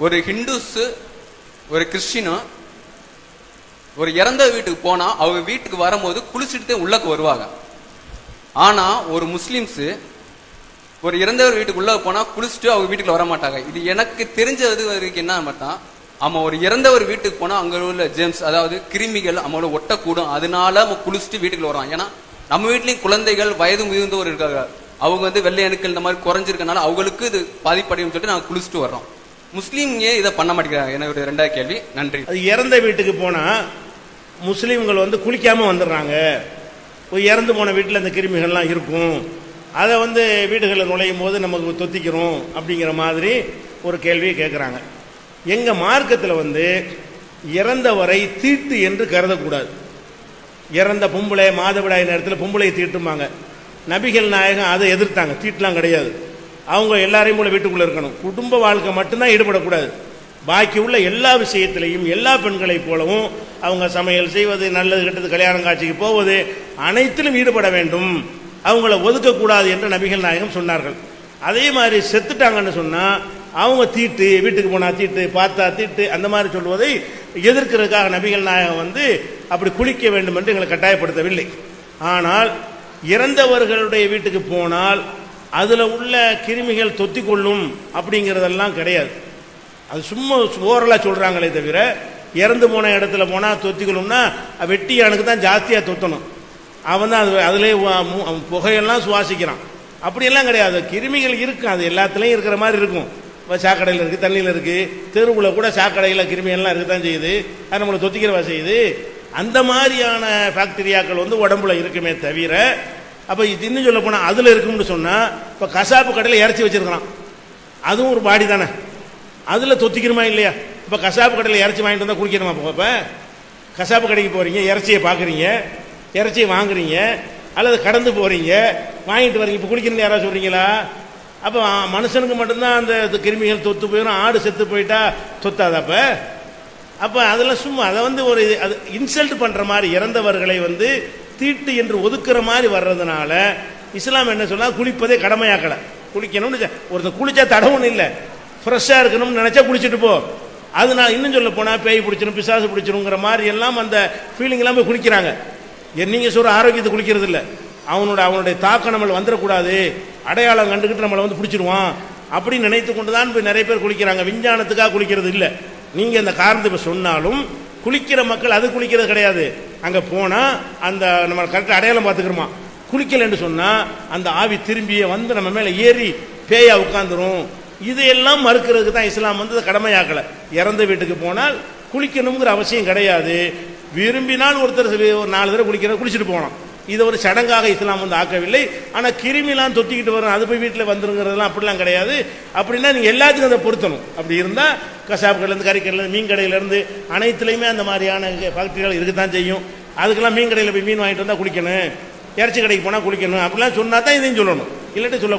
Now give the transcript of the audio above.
ஒரு ஹிந்துஸு ஒரு கிறிஸ்டினும் ஒரு இறந்த வீட்டுக்கு போனால் அவங்க வீட்டுக்கு வரும்போது குளிச்சுட்டு உள்ளக்கு வருவாங்க. ஆனால் ஒரு முஸ்லீம்ஸு ஒரு இறந்தவர் வீட்டுக்குள்ளே போனால் குளிச்சுட்டு அவங்க வீட்டுக்குள்ள வர மாட்டாங்க இது எனக்கு தெரிஞ்சது வரைக்கும் என்ன மட்டும் ஆமாம் ஒரு இறந்தவர் வீட்டுக்கு போனால் அங்கே உள்ள ஜேம்ஸ் அதாவது கிருமிகள் அவங்களோட ஒட்டக்கூடும். அதனால நம்ம குளிச்சுட்டு வீட்டுக்குள்ள வரோம் ஏன்னா நம்ம வீட்லேயும் குழந்தைகள் வயது முதிர்ந்தவர் இருக்காங்க. அவங்க வந்து வெள்ளை அணுக்கள் இந்த மாதிரி குறைஞ்சிருக்கனால அவங்களுக்கு இது பாதிப்படையும் சொல்லிட்டு நாங்கள் குளிச்சுட்டு வர்றோம். முஸ்லீம்ங்க இதை பண்ண மாட்டேங்கிறாங்க. எனக்கு ஒரு ரெண்டாவது கேள்வி. நன்றி. அது இறந்த வீட்டுக்கு போனால் முஸ்லீம்கள் வந்து குளிக்காம வந்துடுறாங்க. போய் இறந்து போன வீட்டில் அந்த கிருமிகள்லாம் இருக்கும். அதை வந்து வீடுகளில் நுழையும் போது நமக்கு தொத்திக்கிறோம் அப்படிங்கிற மாதிரி ஒரு கேள்வியை கேட்குறாங்க எங்கள் மார்க்கத்தில் வந்து இறந்தவரை தீட்டு என்று கருதக்கூடாது. இறந்த பொம்பளை மாதவிடாய் நேரத்தில் பொம்பளை தீட்டுமாங்க நபிகள் நாயகம் அதை எதிர்த்தாங்க. தீட்டுலாம் கிடையாது. அவங்க எல்லாரையும் போல வீட்டுக்குள்ள இருக்கணும். குடும்ப வாழ்க்கை மட்டும்தான் ஈடுபடக்கூடாது. பாக்கி உள்ள எல்லா விஷயத்திலையும் எல்லா பெண்களைப் போலவும் அவங்க சமையல் செய்வது நல்லது கெட்டது கல்யாணம் காட்சிக்கு போவது அனைத்திலும் ஈடுபட வேண்டும். அவங்கள ஒதுக்கக்கூடாது என்று நபிகள் நாயகம் சொன்னார்கள். அதே மாதிரி செத்துட்டாங்கன்னு சொன்னால் அவங்க தீட்டு வீட்டுக்கு போனால் தீட்டு பார்த்தா தீட்டு அந்த மாதிரி சொல்வதை எதிர்க்கிறதுக்காக நபிகள் நாயகம் வந்து அப்படி குளிக்க வேண்டும் என்று எங்களை கட்டாயப்படுத்தவில்லை. ஆனால் இறந்தவர்களுடைய வீட்டுக்கு போனால் அதில் உள்ள கிருமிகள் தொத்திக்கொள்ளும் அப்படிங்கிறதெல்லாம் கிடையாது. அது சும்மா ஓரலாக சொல்கிறாங்களே தவிர இறந்து போன இடத்துல போனால் தொத்திக்கணும்னா வெட்டியானுக்கு தான் ஜாஸ்தியாக தொத்தணும். அவன் தான் அது அதிலே வா- மு- புகையெல்லாம் சுவாசிக்கிறான். அப்படியெல்லாம் கிடையாது. கிருமிகள் இருக்கும் அது எல்லாத்துலேயும் இருக்கிற மாதிரி இருக்கும். இப்போ சாக்கடையில் இருக்குது தண்ணியில் இருக்குது தெருவில் கூட சாக்கடையில் கிருமிகள்லாம் இருக்க தான் செய்யுது. அது நம்மளை தொத்திக்கிறவா செய்யுது. அந்த மாதிரியான பாக்டீரியாக்கள் வந்து உடம்புல இருக்குமே தவிர அப்போ இது இன்னும் சொல்ல போனால் அதில் இருக்கும்னு சொன்னால் இப்போ கசாப்பு கடையில் இறச்சி வச்சுருக்கிறான். அதுவும் ஒரு பாடி தானே. அதில் தொத்திக்கணுமா இல்லையா? இப்போ கசாப்பு கடையில் இறச்சி வாங்கிட்டு வந்தால் குடிக்கணுமா இப்போ கசாப்பு கடைக்கு போகிறீங்க இறச்சியை பார்க்குறீங்க இறைச்சியை வாங்குறீங்க அல்லது கடந்து போகிறீங்க வாங்கிட்டு வரீங்க இப்போ குடிக்கணும்னு யாராவது சொல்கிறீங்களா அப்போ மனுஷனுக்கு மட்டும்தான் அந்த கிருமிகள் தொத்து போயிடும் ஆடு செத்து போயிட்டா தொத்தாதப்ப அப்போ? அப்போ அதெல்லாம் சும்மா அதை வந்து ஒரு அது இன்சல்ட் பண்ணுற மாதிரி இறந்தவர்களை வந்து தீட்டு என்று ஒதுக்குற மாதிரி வர்றதுனால இஸ்லாம் என்ன சொன்னா குளிப்பதே கடமையாக்கலை. குளிக்கணும்னு ஒருத்தர் குளிச்சா தடவும் இல்லை. ஃப்ரெஷ்ஷாக இருக்கணும்னு நினச்சா குளிச்சுட்டு போ. அது நான் இன்னும் சொல்ல போனால் பேய் பிடிச்சிடும் பிசாசு பிடிச்சிருங்கிற மாதிரி எல்லாம் அந்த ஃபீலிங் எல்லாம் போய் குளிக்கிறாங்க. என் நீங்க சொல்ற ஆரோக்கியத்தை குளிக்கிறது இல்லை. அவனோட அவனுடைய தாக்கம் நம்மளை வந்துடக்கூடாது. அடையாளம் கண்டுக்கிட்டு நம்மளை வந்து பிடிச்சிருவான். அப்படின்னு நினைத்து கொண்டு தான் போய் நிறைய பேர் குளிக்கிறாங்க. விஞ்ஞானத்துக்காக குளிக்கிறது இல்லை. நீங்க அந்த காரணத்தை சொன்னாலும் குளிக்கிற மக்கள் அது குளிக்கிறது கிடையாது. அங்கே போனால் அந்த நம்ம கரெக்டாக அடையாளம் பார்த்துக்கிறோமா? குளிக்கலைன்னு சொன்னால் அந்த ஆவி திரும்பியே வந்து நம்ம மேலே ஏறி பேயா உட்காந்துரும் இதையெல்லாம் மறுக்கிறதுக்கு தான் இஸ்லாம் வந்து கடமையாக்கலை. இறந்த வீட்டுக்கு போனால் குளிக்கணுங்கிற அவசியம் கிடையாது. விரும்பினால் ஒருத்தர் ஒரு நாலு தடவை குளிக்கிற குளிச்சுட்டு போனோம் இதை ஒரு சடங்காக இஸ்லாம் வந்து ஆக்கவில்லை. ஆனால் கிருமிலாம் தொத்திக்கிட்டு வரும் அது போய் வீட்டில் வந்துருங்கிறதுலாம் அப்படிலாம் கிடையாது. அப்படின்னா நீங்கள் எல்லாத்துக்கும் அதை பொருத்தணும். அப்படி இருந்தால் கசாப்பு கடையிலேருந்து கறிக்கடையிலேருந்து மீன் கடையிலேருந்து அனைத்துலேயுமே அந்த மாதிரியான பாக்டீரியால் இருக்கத்தான் செய்யும். அதுக்கெல்லாம் மீன் கடையில் போய் மீன் வாங்கிட்டு வந்தால் குளிக்கணும் இறைச்சி கடைக்கு போனால் குளிக்கணும் அப்படிலாம் சொன்னால் தான் இதையும் சொல்லணும். இல்லாட்டி சொல்ல